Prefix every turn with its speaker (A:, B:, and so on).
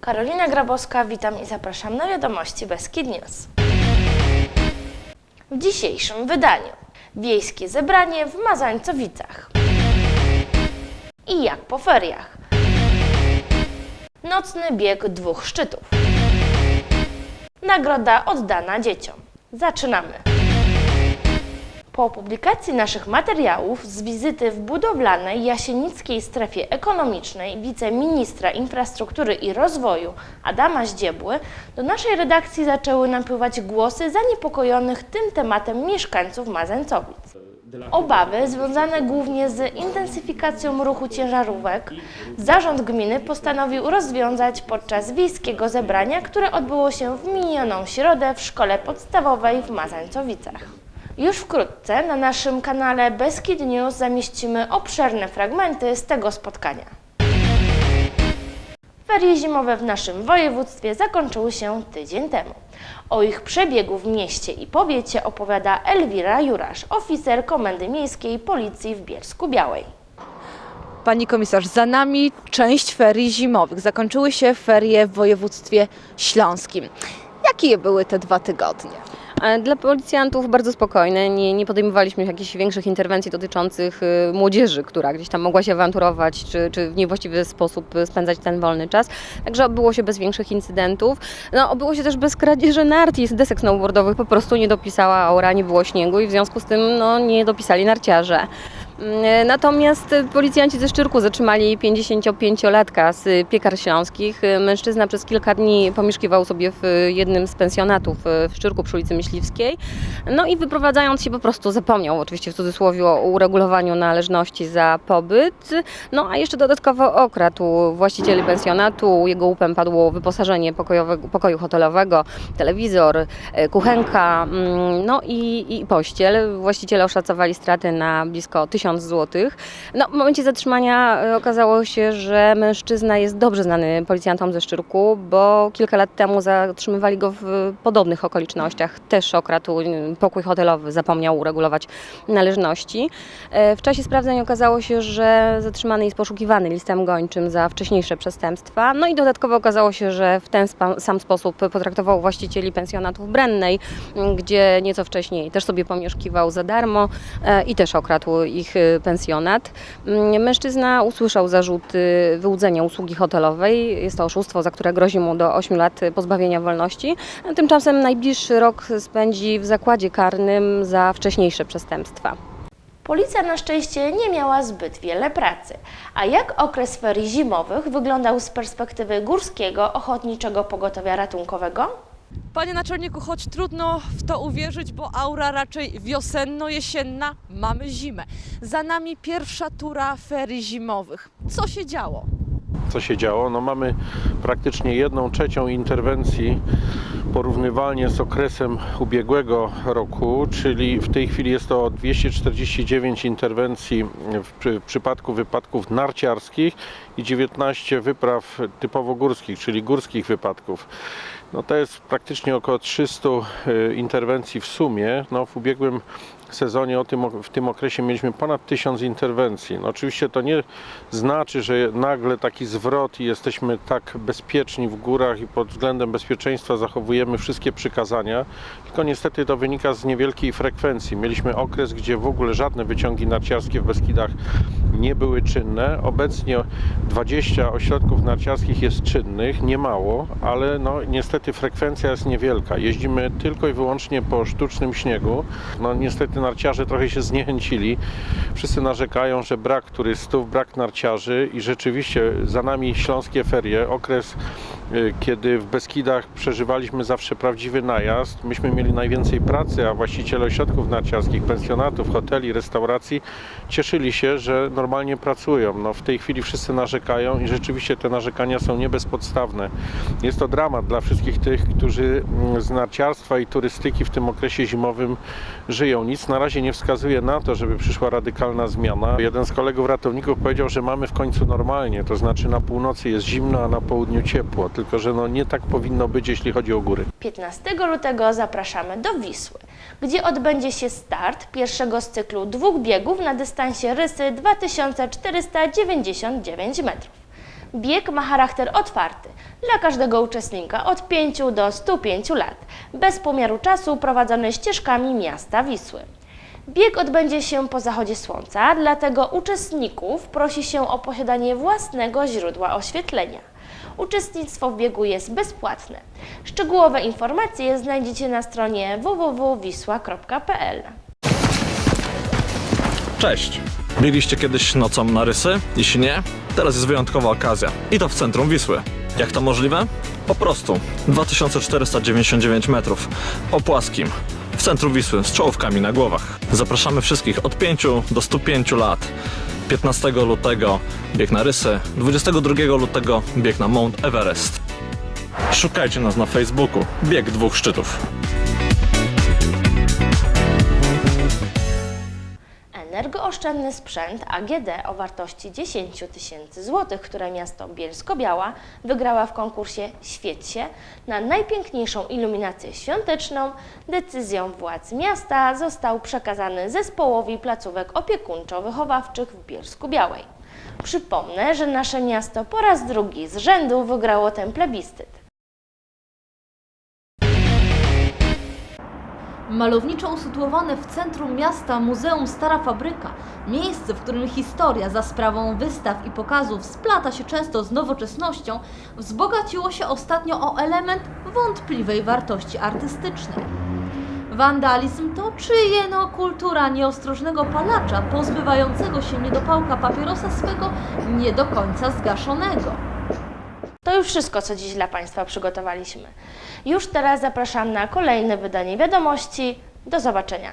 A: Karolina Grabowska, witam i zapraszam na wiadomości Beskid News. W dzisiejszym wydaniu Wiejskie zebranie w Mazańcowicach i jak po feriach Nocny bieg dwóch szczytów Nagroda oddana dzieciom. Zaczynamy! Po publikacji naszych materiałów z wizyty w budowlanej Jasienickiej Strefie Ekonomicznej wiceministra infrastruktury i rozwoju Adama Zdziebły do naszej redakcji zaczęły napływać głosy zaniepokojonych tym tematem mieszkańców Mazańcowic. Obawy związane głównie z intensyfikacją ruchu ciężarówek zarząd gminy postanowił rozwiązać podczas wiejskiego zebrania, które odbyło się w minioną środę w szkole podstawowej w Mazańcowicach. Już wkrótce na naszym kanale Beskid News zamieścimy obszerne fragmenty z tego spotkania. Ferie zimowe w naszym województwie zakończyły się tydzień temu. O ich przebiegu w mieście i powiecie opowiada Elwira Jurasz, oficer Komendy Miejskiej Policji w Bielsku Białej.
B: Pani komisarz, za nami część ferii zimowych. Zakończyły się ferie w województwie śląskim. Jakie były te dwa tygodnie?
C: E, Dla policjantów bardzo spokojne. Nie, nie podejmowaliśmy jakichś większych interwencji dotyczących y, młodzieży, która gdzieś tam mogła się awanturować, czy, czy w niewłaściwy sposób y, spędzać ten wolny czas. Także obyło się bez większych incydentów. No, obyło się też bez kradzieży nart i desek snowboardowych. Po prostu nie dopisała aura, nie było śniegu i w związku z tym no, nie dopisali narciarze. Mm, Natomiast y, policjanci ze Szczyrku zatrzymali 55-latka z piekar śląskich. Y, Mężczyzna przez kilka dni pomieszkiwał sobie w y, jednym z pensjonatów y, w Szczyrku przy ulicy Myśliwskiej. No i wyprowadzając się po prostu zapomniał, oczywiście w cudzysłowie, o uregulowaniu należności za pobyt. No a jeszcze dodatkowo okradł właścicieli pensjonatu. Jego łupem padło wyposażenie pokoju hotelowego, telewizor, y, kuchenka, mm, no i, i pościel. Właściciele oszacowali straty na blisko 1000 zł. No, w momencie zatrzymania e, okazało się, że mężczyzna jest dobrze znany policjantom ze Szczyrku, bo kilka lat temu zatrzymywali go w podobnych okolicznościach. Też okradł pokój hotelowy, zapomniał uregulować należności. E, W czasie sprawdzeń okazało się, że zatrzymany jest poszukiwany listem gończym za wcześniejsze przestępstwa. No i dodatkowo okazało się, że w ten sam sposób potraktował właścicieli pensjonatu w Brennej, gdzie nieco wcześniej też sobie pomieszkiwał za darmo e, i też okradł ich pensjonat. Mm, Mężczyzna usłyszał zarzuty wyłudzenia usługi hotelowej. Jest to oszustwo, za które grozi mu do 8 lat pozbawienia wolności. Tymczasem najbliższy rok spędzi w zakładzie karnym za wcześniejsze przestępstwa.
A: Policja na szczęście nie miała zbyt wiele pracy. A jak okres ferii zimowych wyglądał z perspektywy Górskiego Ochotniczego Pogotowia Ratunkowego?
B: Panie naczelniku, choć trudno w to uwierzyć, bo aura raczej wiosenno-jesienna, mamy zimę. Za nami pierwsza tura ferii zimowych. Co się działo?
D: Co się działo. No mamy praktycznie jedną trzecią interwencji porównywalnie z okresem ubiegłego roku, czyli w tej chwili jest to 249 interwencji w przy- w przypadku wypadków narciarskich i 19 wypraw typowo górskich, czyli górskich wypadków. No to jest praktycznie około 300 y, interwencji w sumie. No w ubiegłym sezonie o tym, w tym okresie mieliśmy ponad 1000 interwencji. No oczywiście to nie znaczy, że nagle taki zwrot i jesteśmy tak bezpieczni w górach i pod względem bezpieczeństwa zachowujemy wszystkie przykazania, tylko niestety to wynika z niewielkiej frekwencji. Mieliśmy okres, gdzie w ogóle żadne wyciągi narciarskie w Beskidach nie były czynne. Obecnie 20 ośrodków narciarskich jest czynnych, nie mało, ale no niestety frekwencja jest niewielka. Jeździmy tylko i wyłącznie po sztucznym śniegu. No niestety narciarze trochę się zniechęcili. Wszyscy narzekają, że brak turystów, brak narciarzy i rzeczywiście za nami śląskie ferie, okres kiedy w Beskidach przeżywaliśmy zawsze prawdziwy najazd. Myśmy mieli najwięcej pracy, a właściciele ośrodków narciarskich, pensjonatów, hoteli, restauracji cieszyli się, że normalnie pracują. No, w tej chwili wszyscy narzekają i rzeczywiście te narzekania są nie bezpodstawne. Jest to dramat dla wszystkich tych, którzy mm, z narciarstwa i turystyki w tym okresie zimowym żyją. Nic na razie nie wskazuje na to, żeby przyszła radykalna zmiana. Jeden z kolegów ratowników powiedział, że mamy w końcu normalnie, to znaczy na północy jest zimno, a na południu ciepło. Tylko że no nie tak powinno być, jeśli chodzi o góry.
A: 15 lutego zapraszamy do Wisły, gdzie odbędzie się start pierwszego z cyklu dwóch biegów na dystansie Rysy 2499 metrów. Bieg ma charakter otwarty dla każdego uczestnika od 5 do 105 lat, bez pomiaru czasu prowadzony ścieżkami miasta Wisły. Bieg odbędzie się po zachodzie słońca, dlatego uczestników prosi się o posiadanie własnego źródła oświetlenia. Uczestnictwo w biegu jest bezpłatne. Szczegółowe informacje znajdziecie na stronie www.wisła.pl.
E: Cześć! Biegliście kiedyś nocą na rysy? Jeśli nie, teraz jest wyjątkowa okazja. I to w centrum Wisły. Jak to możliwe? Po prostu 2499 metrów po płaskim w centrum Wisły z czołówkami na głowach. Zapraszamy wszystkich od 5 do 105 lat. 15 lutego bieg na rysy, 22 lutego bieg na Mount Everest. Szukajcie nas na Facebooku. Bieg dwóch szczytów.
A: Energooszczędny sprzęt AGD o wartości 10 tysięcy złotych, które miasto Bielsko-Biała wygrała w konkursie Świeć się na najpiękniejszą iluminację świąteczną, decyzją władz miasta został przekazany zespołowi placówek opiekuńczo-wychowawczych w Bielsku-Białej. Przypomnę, że nasze miasto po raz drugi z rzędu wygrało ten plebiscyt.
B: Malowniczo usytuowane w centrum miasta Muzeum Stara Fabryka, miejsce, w którym historia za sprawą wystaw i pokazów splata się często z nowoczesnością, wzbogaciło się ostatnio o element wątpliwej wartości artystycznej. Wandalizm to czy jeno kultura nieostrożnego palacza pozbywającego się niedopałka papierosa swego nie do końca zgaszonego.
A: To już wszystko, co dziś dla Państwa przygotowaliśmy. Już teraz zapraszam na kolejne wydanie wiadomości. Do zobaczenia.